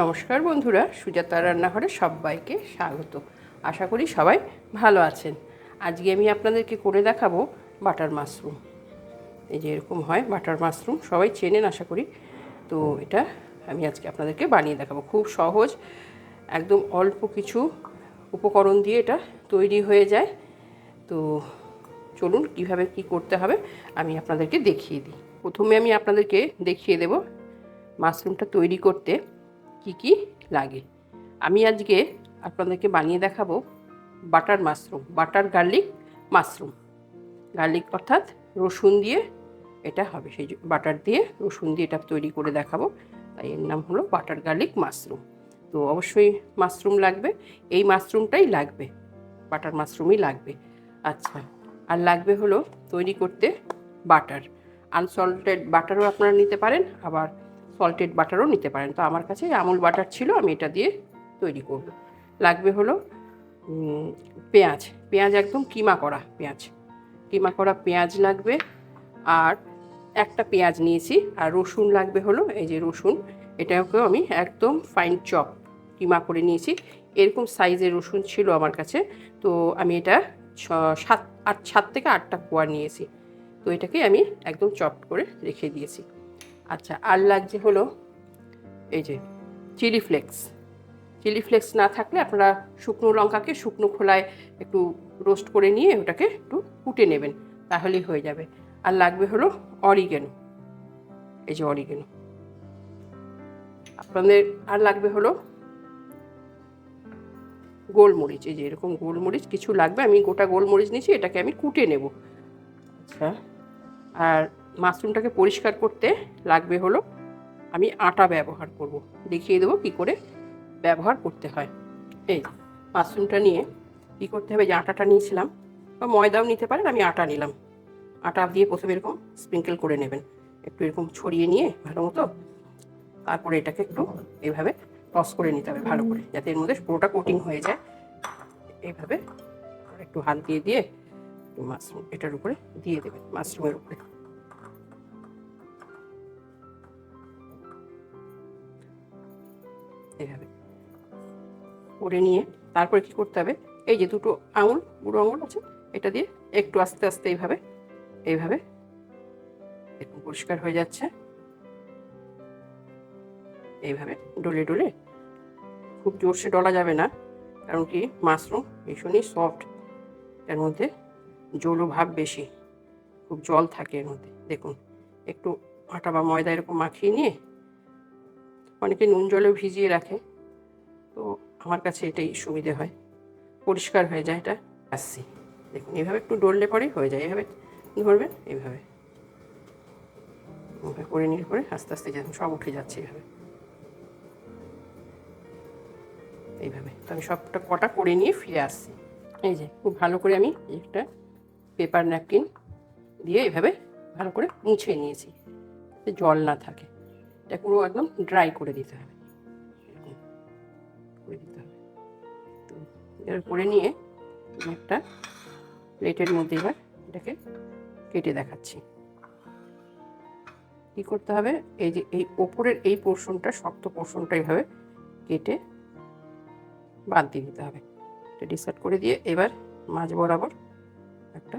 নমস্কার বন্ধুরা সুজাতা রান্নাঘরে সবাইকে স্বাগত। আশা করি সবাই ভালো আছেন। আজকে আমি আপনাদেরকে করে দেখাবো বাটার মাশরুম। এই যে এরকম হয় বাটার মাশরুম, সবাই চেনেন আশা করি। তো এটা আমি আজকে আপনাদেরকে বানিয়ে দেখাবো। খুব সহজ, একদম অল্প কিছু উপকরণ দিয়ে এটা তৈরি হয়ে যায়। তো চলুন কীভাবে কি করতে হবে, আমি আপনাদেরকে দেখিয়ে দিই। প্রথমে আমি আপনাদেরকে দেখিয়ে দেব মাশরুমটা তৈরি করতে। কি কি লাগে। আমি আজকে আপনাদেরকে বানিয়ে দেখাবো butter mushroom, butter garlic mushroom. Garlic অর্থাৎ রসুন দিয়ে এটা হবে, সেই বাটার দিয়ে রসুন দিয়ে এটা তৈরি করে দেখাবো। তাই এর নাম হলো বাটার গার্লিক মাশরুম। তো অবশ্যই মাশরুম লাগবে, এই মাশরুমটাই লাগবে, বাটার মাশরুমই লাগবে। আচ্ছা আর লাগবে হলো তৈরি করতে বাটার। আনসল্টেড বাটারও আপনারা নিতে পারেন, আবার সল্টেড বাটারও নিতে পারেন। তো আমার কাছে আমুল বাটার ছিল, আমি এটা দিয়ে তৈরি করব। লাগবে হলো পেঁয়াজ। পেঁয়াজ একদম কিমা করা পেঁয়াজ। কিমা করা পেঁয়াজ লাগবে, আর একটা পেঁয়াজ নিয়েছি, আর রসুন লাগবে হলো, এই যে রসুন, এটাকেও আমি একদম ফাইন চপ কিমা করে নিয়েছি। এরকম সাইজের রসুন ছিল আমার কাছে, তো আমি এটা সাত, আট, সাত থেকে আটটা কোয়া নিয়েছি। তো এটাকে আমি একদম চপ করে রেখে দিয়েছি। আচ্ছা আর লাগছে হলো এই যে চিলি ফ্লেক্স। চিলি ফ্লেক্স না থাকলে আপনারা শুকনো লঙ্কাকে শুকনো খোলায় একটু রোস্ট করে নিয়ে ওটাকে একটু কুটে নেবেন, তাহলেই হয়ে যাবে। আর লাগবে হলো অরিগেনো। এই যে অরিগেনো। আপনাদের আর লাগবে হলো গোলমরিচ। এই যে এরকম গোলমরিচ কিছু লাগবে, আমি গোটা গোলমরিচ নিয়েছি, এটাকে আমি কুটে নেব। আচ্ছা আর মাশরুমটাকে পরিষ্কার করতে লাগবে হলো আমি আটা ব্যবহার করব। দেখিয়ে দেবো কী করে ব্যবহার করতে হয়। এই মাশরুমটা নিয়ে কী করতে হবে? যে আটাটা নিয়েছিলাম, বা ময়দাও নিতে পারেন, আমি আটা নিলাম। আটা দিয়ে প্রথমে এরকম স্প্রিঙ্কেল করে নেবেন। একটু এরকম ছড়িয়ে নিয়ে ভালো মতো তারপরে এটাকে একটু এইভাবে টস করে নিতে হবে ভালো করে, যাতে এর মধ্যে পুরোটা কোটিং হয়ে যায়। এইভাবে একটু হাত দিয়ে দিয়ে মাশরুম এটার উপরে দিয়ে দেবেন, মাশরুমের উপরে। এইভাবে করে নিয়ে তারপরে কি করতে হবে? এই যে দুটো আঙুল, বুড়ো আঙুল আছে, এটা দিয়ে একটু আস্তে আস্তে এইভাবে এইভাবে একটু পরিষ্কার হয়ে যাচ্ছে। এইভাবে ডলে ডলে খুব জোরসে ডলা যাবে না, কারণ কি মাশরুম ভীষণই সফট এর মধ্যে জলও ভাব বেশি, খুব জল থাকে এর মধ্যে। দেখুন, একটু আটা বা ময়দা এরকম মাখিয়ে নিয়ে অনেকে নুন জলেও ভিজিয়ে রাখে। তো আমার কাছে এটাই সুবিধে হয়। পরিষ্কার হয়ে যায় এটা। আসছি। দেখুন এইভাবে একটু ডললে পরেই হয়ে যায়। এভাবে ধরবেন এইভাবে করে নিয়ে পরে আস্তে আস্তে যেন সব উঠে যাচ্ছে এইভাবে এইভাবে। তো আমি সবটা কটা করে নিয়ে ফিরে আসছি। এই যে, খুব ভালো করে আমি একটা পেপার ন্যাপকিন দিয়ে এইভাবে ভালো করে মুছে নিয়েছি। জল না থাকে। এটা পুরো একদম ড্রাই করে দিতে হবে। করে দিতে হবে। তো করে নিয়ে একটা প্লেটের মধ্যে এবার এটাকে কেটে দেখাচ্ছি। কী করতে হবে? এই যে এই ওপরের এই পোর্শনটা শক্ত পোর্শনটা এইভাবে কেটে বাদ দিয়ে দিতে হবে। এটা ডিসাইড করে দিয়ে এবার মাঝ বরাবর একটা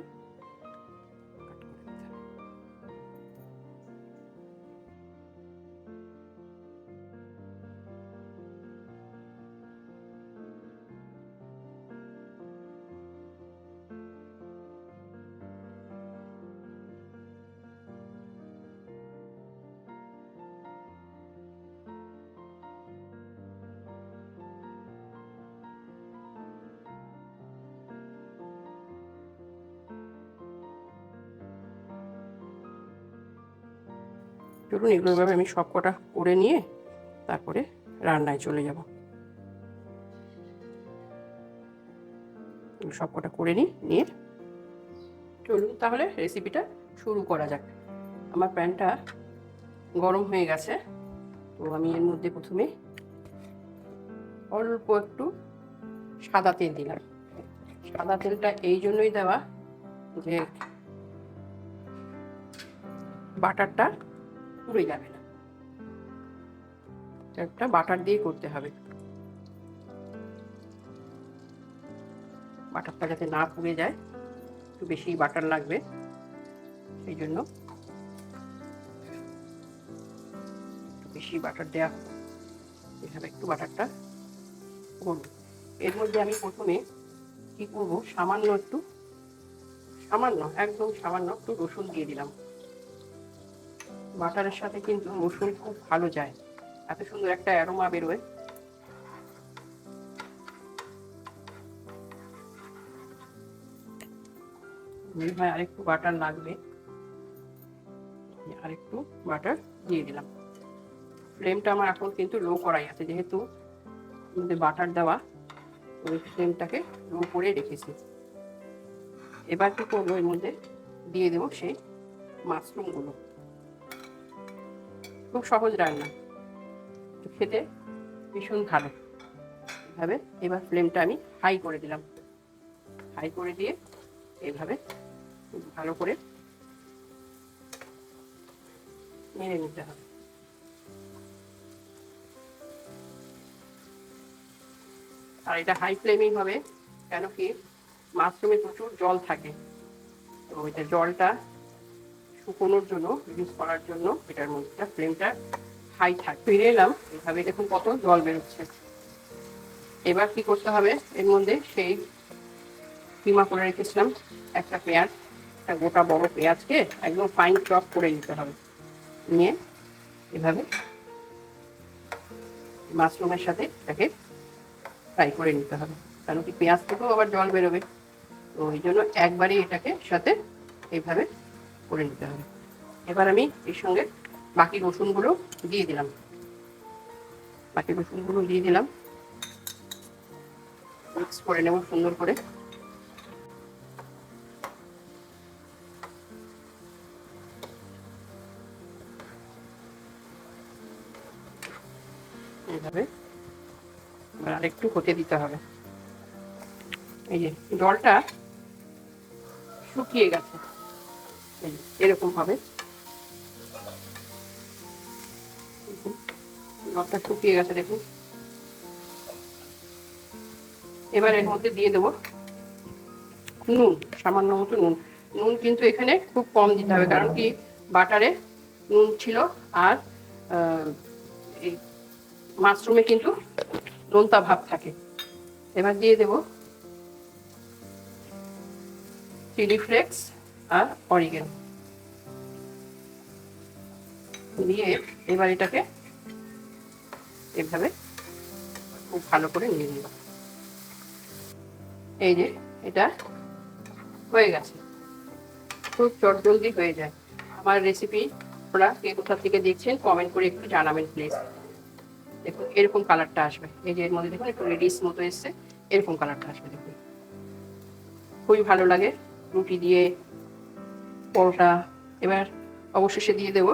চলুন এগুলো এভাবে আমি সব কটা করে নিয়ে তারপরে রান্নায় চলে যাব। সব কটা করে নিই, নিয়ে চলুন তাহলে রেসিপিটা শুরু করা যাক। আমার প্যানটা গরম হয়ে গেছে, তো আমি এর মধ্যে প্রথমে অল্প একটু সাদা তেল দিলাম। সাদা তেলটা এই জন্যই দেওয়া যে বাটারটা পুড়ে যাবে না। একটা বাটার দিয়ে করতে হবে। বাটারটা যাতে না পুড়ে যায়, একটু বেশি বাটার লাগবে, সেই জন্য একটু বেশি বাটার দেওয়া এভাবে একটু বাটারটা করব। এর মধ্যে আমি প্রথমে কি করব? সামান্য একটু, সামান্য, একদম সামান্য একটু রসুন দিয়ে দিলাম। বাটারের সাথে কিন্তু রসুন খুব ভালো যায়। এত সুন্দর একটা অ্যারোমা বেরোয়। মনে হয় আরেকটু বাটার লাগবে আরেকটু বাটার দিয়ে দিলাম। ফ্লেমটা আমার এখন কিন্তু লো করাই আছে, যেহেতু বাটার দেওয়া ওই ফ্লেমটাকে লো করে রেখেছি। এবার কি করব, এর মধ্যে দিয়ে দেবো সেই মাশরুমগুলো। খুব সহজ রান্না। খেতে ভীষণ ভালো। এভাবে এবার ফ্লেমটা আমি হাই করে দিলাম। হাই করে দিয়ে এভাবে ভালো করে নেড়ে নিতে হবে। আর এটা হাই ফ্লেমেই হবে কেন কি মাশরুমে প্রচুর জল থাকে। তো এটা জলটা শুকোনোর জন্য ইউজ করার জন্য এটার মধ্যে ফ্লেমটা হাই থাক। ফিরে এলাম, এভাবে দেখুন কত জল বেরোচ্ছে। এবার কি করতে হবে? এর মধ্যে সেই কিমা করে রেখেছিলাম, একটা পেঁয়াজ, একটা গোটা বড় পেঁয়াজকে একদম ফাইন চপ করে নিতে হবে। নিয়ে এভাবে মাশরুমের সাথে এটাকে ফ্রাই করে নিতে হবে। কারণ কি পেঁয়াজ থেকেও আবার জল বেরোবে। তো ওই জন্য একবারই এটাকে সাথে এইভাবে করে নিতে হবে। এবার আমি এর সঙ্গে বাকি রসুনগুলো দিয়ে দিলাম। বাকি রসুনগুলো দিয়ে দিলাম। মিক্স করে নেব সুন্দর করে। এইভাবে এবার আরেকটু হতে দিতে হবে। এই যে জলটা শুকিয়ে গেছে। এরকম হবে। জলটা শুকিয়ে গেছে, দেখুন। এবার এর মধ্যে দিয়ে দেবো নুন, সামান্য মতো নুন। নুন কিন্তু এখানে খুব কম দিতে হবে, কারণ কি? বাটারে নুন ছিল আর এই মাশরুমে কিন্তু নোনতা ভাব থাকে। এবার দিয়ে দেব চিলি ফ্লেক্স। আর অরিগেন। দিয়ে এবার এটাকে এভাবে খুব ভালো করে নিয়ে নিব এই যে, এটা হয়ে গেছে। খুব চটজলদি হয়ে যায়। আমার রেসিপি আপনারা কে কোথা থেকে দেখছেন কমেন্ট করে একটু জানাবেন প্লিজ দেখুন, এরকম কালারটা আসবে। এই যে এর মধ্যে দেখুন, একটু রেডিস মতো এসছে। এরকম কালারটা আসবে, দেখুন। খুবই ভালো লাগে। রুটি দিয়ে পরোটা এবার অবশেষে দিয়ে দেব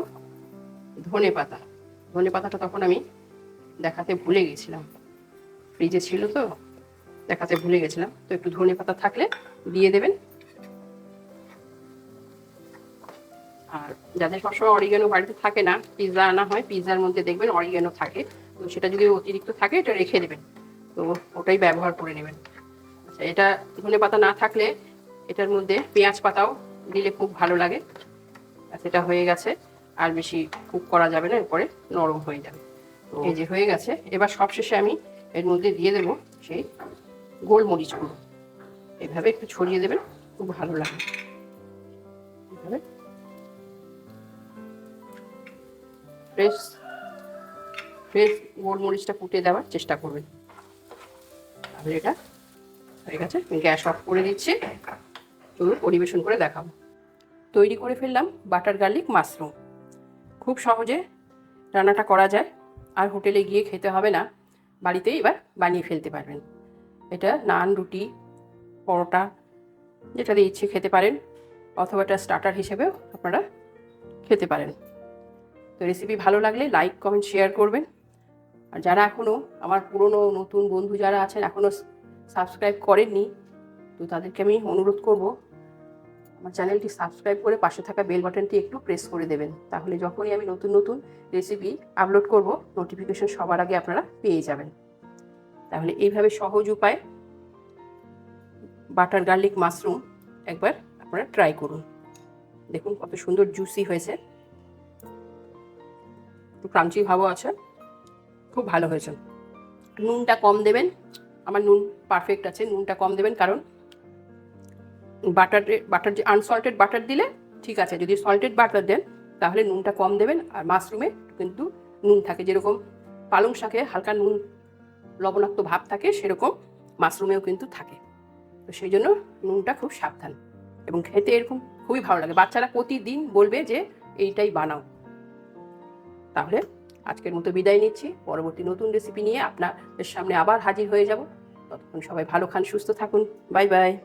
ধনে পাতা। ধনে পাতাটা তখন আমি দেখাতে ভুলে গেছিলাম। ফ্রিজে ছিল তো, দেখাতে ভুলে গেছিলাম। তো একটু ধনে পাতা থাকলে দিয়ে দেবেন। আর যাদের সবসময় অরিগানো বাড়িতে থাকে না পিৎজা আনা হয় পিৎজার মধ্যে দেখবেন অরিগানো থাকে। তো সেটা যদি অতিরিক্ত থাকে, এটা রেখে দেবেন। তো ওটাই ব্যবহার করে নেবেন। আচ্ছা এটা ধনে পাতা না থাকলে এটার মধ্যে পেঁয়াজ পাতাও দিলে খুব ভালো লাগে। আর সেটা হয়ে গেছে। আর বেশি কুক করা যাবে না এরপরে নরম হয়ে যাবে। এই যে হয়ে গেছে এবার সবশেষে আমি এর মধ্যে দিয়ে দেবো সেই গোলমরিচগুলো এভাবে একটু ছড়িয়ে দেবেন খুব ভালো লাগে। এভাবে। ফ্রেশ ফ্রেশ গোলমরিচটা ফুটে দেওয়ার চেষ্টা করবেন। তাহলে এটা হয়ে গেছে গ্যাস অফ করে দিচ্ছি। চলুন পরিবেশন করে দেখাবো। তৈরি করে ফেললাম বাটার গার্লিক মাশরুম। খুব সহজে রান্নাটা করা যায়, আর হোটেলে গিয়ে খেতে হবে না। বাড়িতেই এবার বানিয়ে ফেলতে পারবেন। এটা নান, রুটি, পরোটা, যেটা দিয়ে ইচ্ছে খেতে পারেন, অথবা এটা স্টার্টার হিসেবেও আপনারা খেতে পারেন। তো রেসিপি ভালো লাগলে লাইক কমেন্ট শেয়ার করবেন। আর যারা এখনও আমার পুরনো নতুন বন্ধু যারা আছেন এখনও সাবস্ক্রাইব করেননি, তো তাদেরকে আমি অনুরোধ করব আমার চ্যানেলটি সাবস্ক্রাইব করে পাশে থাকা বেল বাটনটি একটু প্রেস করে দেবেন। তাহলে যখনই আমি নতুন নতুন রেসিপি আপলোড করব নোটিফিকেশন সবার আগে আপনারা পেয়ে যাবেন। তাহলে এইভাবে সহজ উপায় বাটার গার্লিক মাশরুম একবার আপনারা ট্রাই করুন। দেখুন কত সুন্দর জুসি হয়েছে। একটু ক্রাঞ্চি ভাবও আছে। খুব ভালো হয়েছে। নুনটা কম দেবেন। আমার নুন পারফেক্ট আছে, নুনটা কম দেবেন কারণ বাটার বাটার যে আনসল্টেড বাটার দিলে, ঠিক আছে, যদি সল্টেড বাটার দেন, তাহলে নুনটা কম দেবেন, আর মাশরুমে কিন্তু নুন থাকে। যেরকম পালং শাকে হালকা নুন, লবণাক্ত ভাব থাকে, সেরকম মাশরুমেও কিন্তু থাকে। তো সেই জন্য নুনটা খুব সাবধান। এবং খেতে এরকম খুবই ভালো লাগে। বাচ্চারা প্রতিদিন বলবে যে, এইটাই বানাও। তাহলে আজকের মতো বিদায় নিচ্ছি। পরবর্তী নতুন রেসিপি নিয়ে আপনাদের সামনে আবার হাজির হয়ে যাব। ততক্ষণ সবাই ভালো খান, সুস্থ থাকুন। Bye bye.